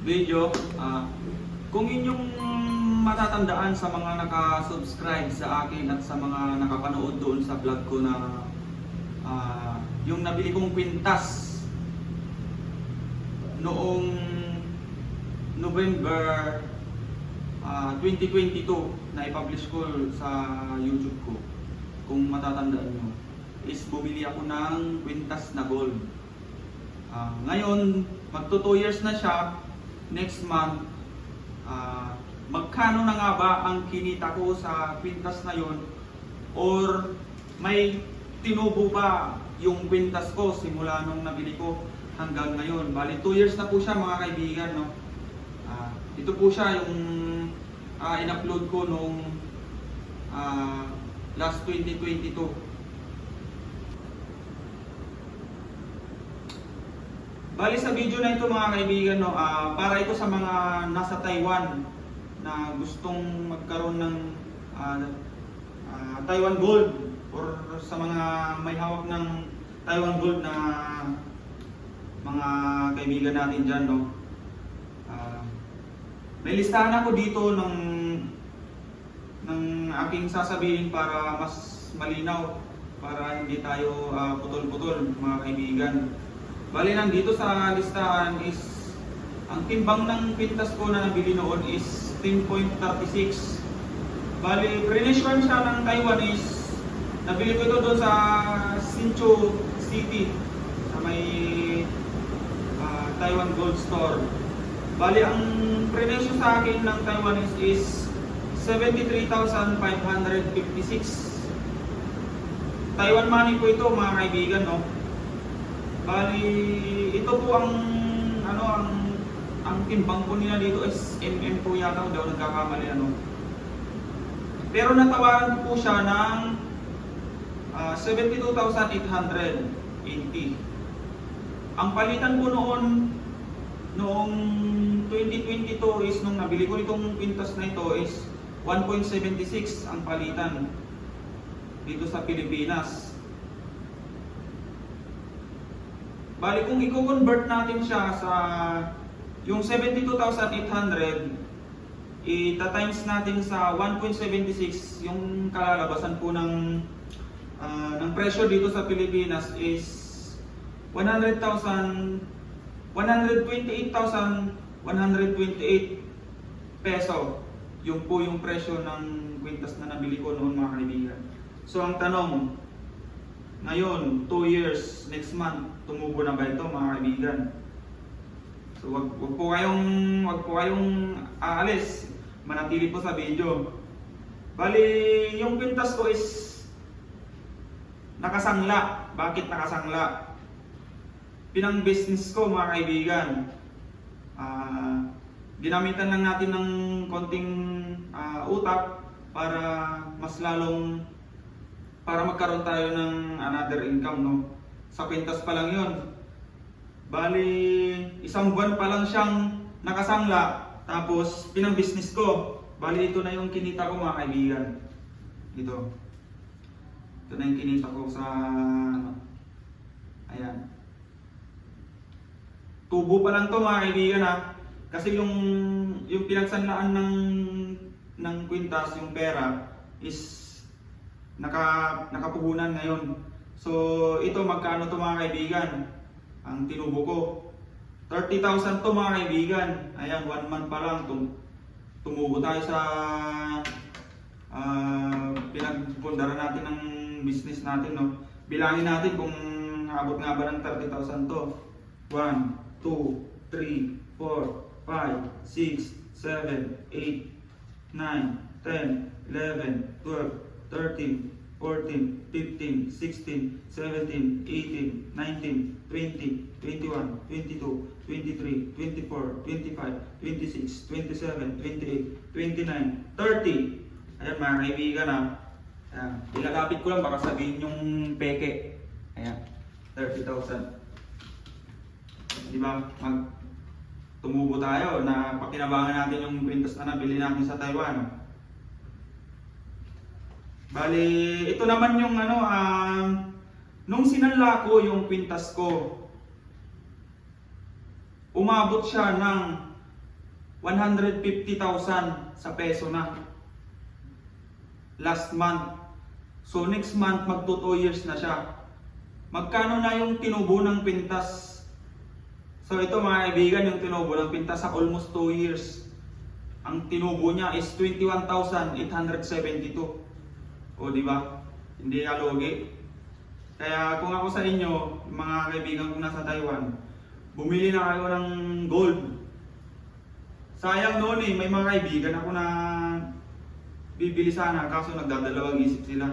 video. Ah, kung inyong matatandaan sa mga naka-subscribe sa akin at sa mga nakapanood doon sa vlog ko na ah, yung nabili kong kwintas noong November ah, 2022 na i-publish ko sa YouTube ko kung matatandaan nyo is bumili ako ng kwintas na gold. Ah, ngayon, magto 2 years na siya. Next month, ah, magkano na nga ba ang kinita ko sa kwintas na yon or may tinubo ba yung kwintas ko simula nung nabili ko hanggang ngayon. Bali 2 years na po siya mga kaibigan. No? Ah, ito po siya yung ah, in-upload ko nung ah, last 2022. Bali sa video na ito mga kaibigan, no, ah, para ito sa mga nasa Taiwan na gustong magkaroon ng ah, ah, Taiwan Gold or sa mga may hawak ng Taiwan Gold na mga kaibigan natin dyan. No? Ah, may listahan ako dito ng ng aking sasabihin para mas malinaw para hindi tayo ah, putol-putol mga kaibigan. Bali nandito sa listahan is ang timbang ng pintas ko na nabili noon is 10.36. Bali, pre-nation siya ng Taiwan is nabili ko ito doon sa Sinchu City sa may ah, Taiwan Gold Store. Bali, ang pre-nation sa akin ng Taiwanese is 73,556. Taiwan money po ito mga kaibigan, no? Bali, ito po ang ano ang ang timbang po nila dito is MM po yata daw nagkakamali ano. Pero natawaran po siya ng ah, 72,880. Ang palitan ko noon noong 2022 is nung nabili ko itong pintas na ito is 1.76 ang palitan dito sa Pilipinas. Bali kung i-convert natin siya sa yung 72,800 ita-times natin sa 1.76 yung kalalabasan po ng ah, ng presyo dito sa Pilipinas is 100,000 128,128 peso yung po yung presyo ng kwintas na nabili ko noon mga kaibigan. So ang tanong, ngayon, 2 years, next month, tumubo na ba ito mga kaibigan? So wag, wag po kayong wag po kayong aalis. Manatili po sa video. Bali, yung kwintas ko is nakasangla. Bakit nakasangla? Pinang business ko mga kaibigan. Ah, ginamitan lang natin ng konting ah, utak para mas lalong para magkaroon tayo ng another income no. Sa kwintas pa lang 'yon. Bali, isang buwan pa lang siyang nakasangla, tapos pinang business ko. Bali, ito na yung kinita ko mga kaibigan. Ito. Ito na yung kinita ko sa, ano, ayan. Tubo pa lang to mga kaibigan ha. Kasi yung, yung pinagsanlaan ng, ng kwintas, yung pera, is naka, nakapuhunan ngayon. So, ito magkano to mga kaibigan? ang tinubo ko. 30,000 to mga kaibigan. Ayan, one month pa lang. Tum tumubo tayo sa uh, pinagpundara natin ng business natin. No? Bilangin natin kung abot nga ba ng 30,000 to. 1, 2, 3, 4, 5, 6, 7, 8, 9, 10, 11, 12, 13, 14, 15, 16, 17, 18, 19, 20, 21, 22, 23, 24, 25, 26, 27, 28, 29, 30. Ayan mga kaibigan ha. Ayan. Ilalapit ko lang baka sabihin yung peke. Ayan. 30,000. Di ba? Mag tumubo tayo na pakinabangan natin yung kwintas na nabili natin sa Taiwan. Bali, ito naman yung ano, um, nung sinanla ko yung kwintas ko, umabot siya ng 150,000 sa peso na last month. So next month magto 2 years na siya. Magkano na yung tinubo ng pintas? So ito mga kaibigan, yung tinubo ng pintas sa almost 2 years. Ang tinubo niya is 21,872. O di ba? Hindi ka logi. Kaya kung ako sa inyo, mga kaibigan ko nasa Taiwan, bumili na kayo ng gold. Sayang noon eh, may mga kaibigan ako na bibili sana kaso nagdadalawang isip sila.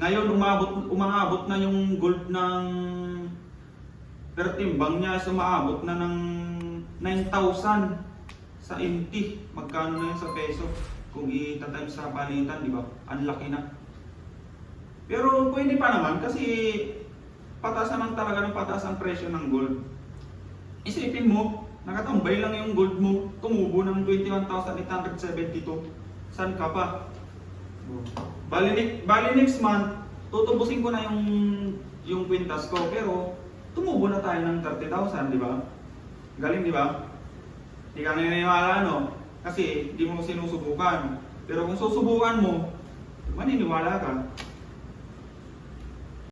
Ngayon umabot umabot na yung gold ng per timbang niya is umaabot na ng 9,000 sa inti. Magkano na yun sa peso? Kung i-time sa palitan, di ba? Ang laki na. Pero pwede pa naman kasi pataas naman talaga ng pataas ang presyo ng gold. Isipin mo, nakatambay lang yung gold mo, tumubo ng 21,872. San ka pa? Bali, bali next month, tutubusin ko na yung yung kwintas ko, pero tumubo na tayo ng 30,000, di ba? Galing, di ba? Hindi ka naniniwala, no? Kasi hindi mo sinusubukan. Pero kung susubukan mo, maniniwala ka.